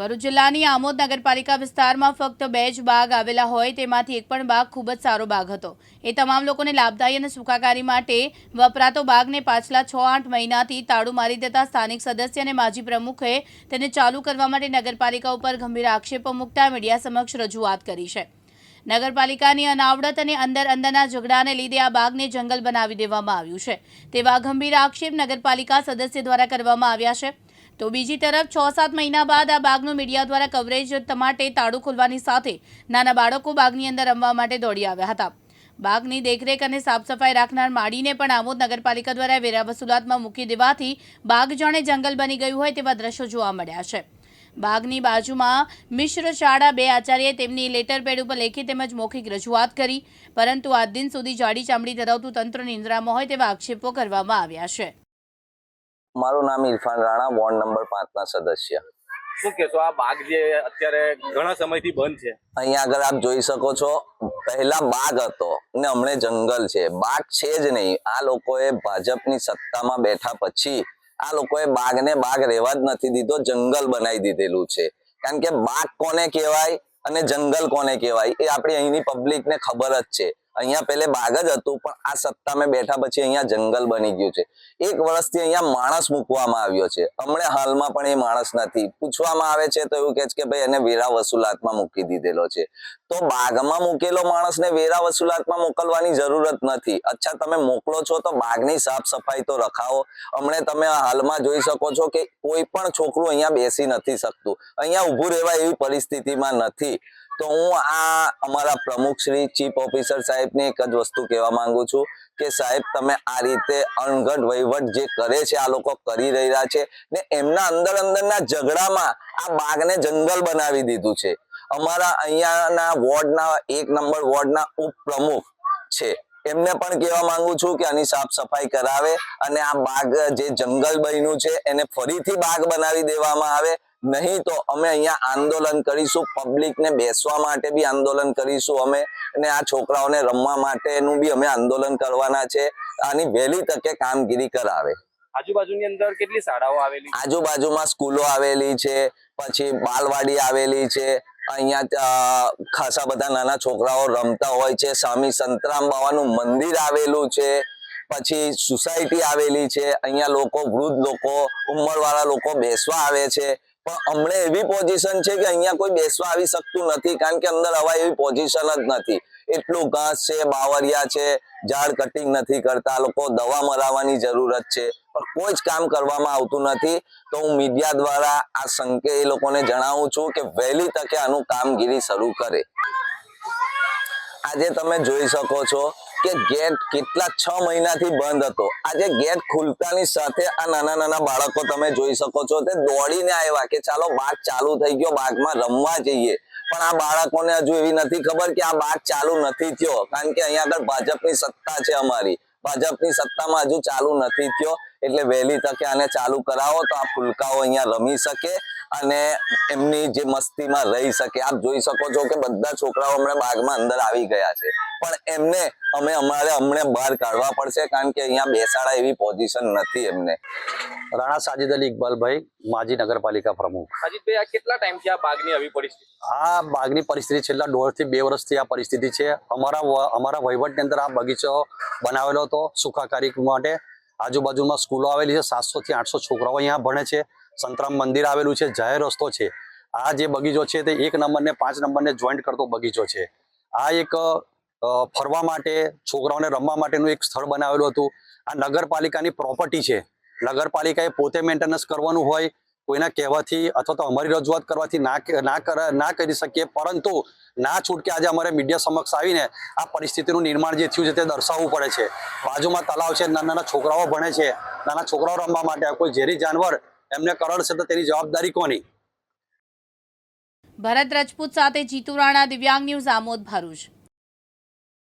ભરૂચ જિલ્લાની આમોદ નગરપાલિકા વિસ્તારમાં ફક્ત બે જ બાગ આવેલા હોય તેમાંથી એક પણ બાગ ખૂબ જ સારો બાગ હતો. એ તમામ લોકોને લાભદાયી અને સુખાકારી માટે વપરાતો બાગને પાછલા છ આઠ મહિનાથી તાળું મારી દેતા સ્થાનિક સદસ્ય અને માજી પ્રમુખે તેને ચાલુ કરવા માટે નગરપાલિકા ઉપર ગંભીર આક્ષેપો મૂકતા મીડિયા સમક્ષ રજૂઆત કરી છે. નગરપાલિકાની અનાવડત અને અંદર અંદરના ઝઘડાને લીધે આ બાગને જંગલ બનાવી દેવામાં આવ્યું છે. તેવા ગંભીર આક્ષેપ નગરપાલિકા સદસ્ય દ્વારા કરવામાં આવ્યા છે. તો બીજી તરફ છ સાત મહિના બાદ આ બાગનું મીડિયા દ્વારા કવરેજ માટે તાળું ખોલવાની સાથે નાના બાળકો બાગની અંદર રમવા માટે દોડી આવ્યા હતા. બાગની દેખરેખ અને સાફ સફાઈ રાખનાર માળીને પણ આમોદ નગરપાલિકા દ્વારા વેરા વસૂલાતમાં મૂકી દેવાથી બાગ જાણે જંગલ બની ગયું હોય તેવા દ્રશ્યો જોવા મળ્યા છે. બાગની બાજુમાં મિશ્ર શાળા બે આચાર્યએ તેમની લેટર પેડ ઉપર લેખી તેમજ મૌખિક રજૂઆત કરી, પરંતુ આજ દિન સુધી જાડી ચામડી ધરાવતું તંત્ર નિંદ્રામાં હોય તેવા આક્ષેપો કરવામાં આવ્યા છે. મારું નામ ઇરફાન રાણા વોર્ડ નંબર પાંચના સદસ્ય. શું કહેશો આ બાગ જે અત્યારે ઘણા સમયથી બંધ છે? અહીંયા આગળ આપ જોઈ શકો છો પહેલા બાગ હતો ને હમણે જંગલ છે. બાગ છે જ નહીં આ લોકોએ ભાજપની સત્તામાં બેઠા પછી આ લોકોએ બાગને બાગ રહેવા જ નથી દીધો જંગલ બનાવી દીધેલું છે. કારણ કે બાગ કોને કહેવાય અને જંગલ કોને કહેવાય એ આપણી અહીંની પબ્લિકને ખબર જ છે. અહીંયા પેલે બાગ જ હતું, પણ આ સત્તામાં બેઠા પછી અહીંયા જંગલ બની ગયું છે. એક વર્ષથી અહીંયા માણસ મૂકવામાં આવ્યો છે. હમણે હાલમાં પણ એ માણસ નથી. પૂછવામાં આવે છે તો એવું કહે છે કે ભાઈ એને વેરા વસૂલાતમાં મૂકી દીધેલો છે. તો બાગમાં મૂકેલો માણસને વેરા વસૂલાતમાં મોકલવાની જરૂરત નથી. અચ્છા, તમે મોકલો છો તો બાગની સાફ સફાઈ તો રખાવો. હમણે તમે હાલમાં જોઈ શકો છો કે કોઈ પણ છોકરું અહીંયા બેસી નથી શકતું. અહીંયા ઊભું રહેવા એવી પરિસ્થિતિમાં નથી. તો હું આ અમારા પ્રમુખ શ્રી, ચીફ ઓફિસર સાહેબને એક જ વસ્તુ કહેવા માંગુ છું કે સાહેબ, તમે આ રીતે અણઘડ વહીવટ જે કરે છે, આ લોકો કરી રહ્યા છે ને એમના અંદર અંદરના ઝઘડામાં આ બાગને જંગલ બનાવી દીધું છે. અમારા અહીંયાના વોર્ડના એક નંબર વોર્ડના ઉપપ્રમુખ છે. એમને પણ કહેવા માંગુ છું કે આની સાફ સફાઈ કરાવે અને આ બાગ જે જંગલ બન્યું છે, એને ફરીથી બાગ બનાવી દેવામાં આવે નહીં તો અમે અહીંયા આંદોલન કરીશું પબ્લિકને બેસવા માટે બી આંદોલન કરીશું અમે અને આ છોકરાઓને રમવા માટેનું બી અમે આંદોલન કરવાના છે. આની વહેલી તકે કામગીરી કરાવે. આજુબાજુની અંદર કેટલી શાળાઓ આવેલી? આજુબાજુમાં સ્કૂલો આવેલી છે પછી બાલવાડી આવેલી છે અહીંયા ખાસા બધા નાના છોકરાઓ રમતા હોય છે. સ્વામી સંતરામ બાવાનું મંદિર આવેલું છે પછી સોસાયટી આવેલી છે. અહીંયા લોકો વૃદ્ધ લોકો ઉંમરવાળા લોકો બેસવા આવે છે. હમણે એવી પોઝિશન છે કે અહીંયા કોઈ બેસવા આવી શકતું નથી, કારણ કે અંદર હવા એવી પોઝિશન જ નથી. એટલું ઘાસ છે બાવરિયા છે, ઝાડ કટિંગ નથી કરતા લોકો દવા મરાવવાની જરૂરત છે. પણ કોઈ જ કામ કરવામાં આવતું નથી. તો હું મીડિયા દ્વારા આ સંકે એ લોકોને જણાવું છું કે વહેલી તકે આનું કામગીરી શરૂ કરે. આજે તમે જોઈ શકો છો કે ગેટ કેટલા છ મહિનાથી બંધ હતો. આજે ગેટ ખુલતાની સાથે આ નાના નાના બાળકો તમે જોઈ શકો છો તે દોડીને આવ્યા કે ચાલો બાગ ચાલુ થઈ ગયો, બાગમાં રમવા જઈએ. પણ આ બાળકોને હજુ એવી નથી ખબર કે આ બાગ ચાલુ નથી થયો. કારણ કે અહીંયા આગળ ભાજપની સત્તા છે અમારી. ભાજપની સત્તામાં હજુ ચાલુ નથી થયો. એટલે વહેલી તકે આને ચાલુ કરાવો તો આ ફુલકાઓ અહીંયા રમી શકે અને એમની જે મસ્તીમાં રહી શકે. આપ જોઈ શકો છો કે બધા છોકરાઓ હમણાં બાગમાં અંદર આવી ગયા છે. પણ એમને અમે અમારે હમણે બહાર કાઢવા પડશે કારણ કે અહીંયા બેસાડા એવી પોઝિશન નથી એમને. રાણા સાજિદ અલી ઇકબાલભાઈ માજી નગરપાલિકા પ્રમુખ. સાજિદભાઈ આ કેટલા ટાઈમથી આ બાગની આવી પરિસ્થિતિ? આ બાગની પરિસ્થિતિ છેલ્લા દોઢથી બે વર્ષથી આ પરિસ્થિતિ છે. અમારા અમારા વહીવટની અંદર આ બગીચો બનાવેલો હતો સુખાકારી માટે. આજુબાજુમાં સ્કૂલો આવેલી છે. સાતસો થી આઠસો છોકરાઓ અહીંયા ભણે છે. સંતરામ મંદિર આવેલું છે. જાહેર રસ્તો છે. આ જે બગીચો છે તે એક નંબર ને પાંચ નંબરને જોઈન્ટ કરતો બગીચો છે. આ એક ફરવા માટે, છોકરાઓને રમવા માટેનું એક સ્થળ બનાવેલું હતું. આ નગરપાલિકાની પ્રોપર્ટી છે. નગરપાલિકાએ પોતે મેન્ટેનન્સ કરવાનું હોય, કોઈના કહેવાથી અથવા તો અમારી રજૂઆત કરવાથી ના ના કરી શકીએ. પરંતુ ના છૂટકે આજે અમારે મીડિયા સમક્ષ આવીને આ પરિસ્થિતિનું નિર્માણ જે થયું છે તે દર્શાવવું પડે છે. બાજુમાં તલાવ છે, નાના નાના છોકરાઓ ભણે છે. નાના છોકરાઓ રમવા માટે કોઈ ઝેરી જાનવર એમને કરડશે તો તેની જવાબદારી કોની? ભરત રજપૂત સાથે જીતુ રાણા, દિવ્યાંગ ન્યૂઝ આમોદ ભરૂચ.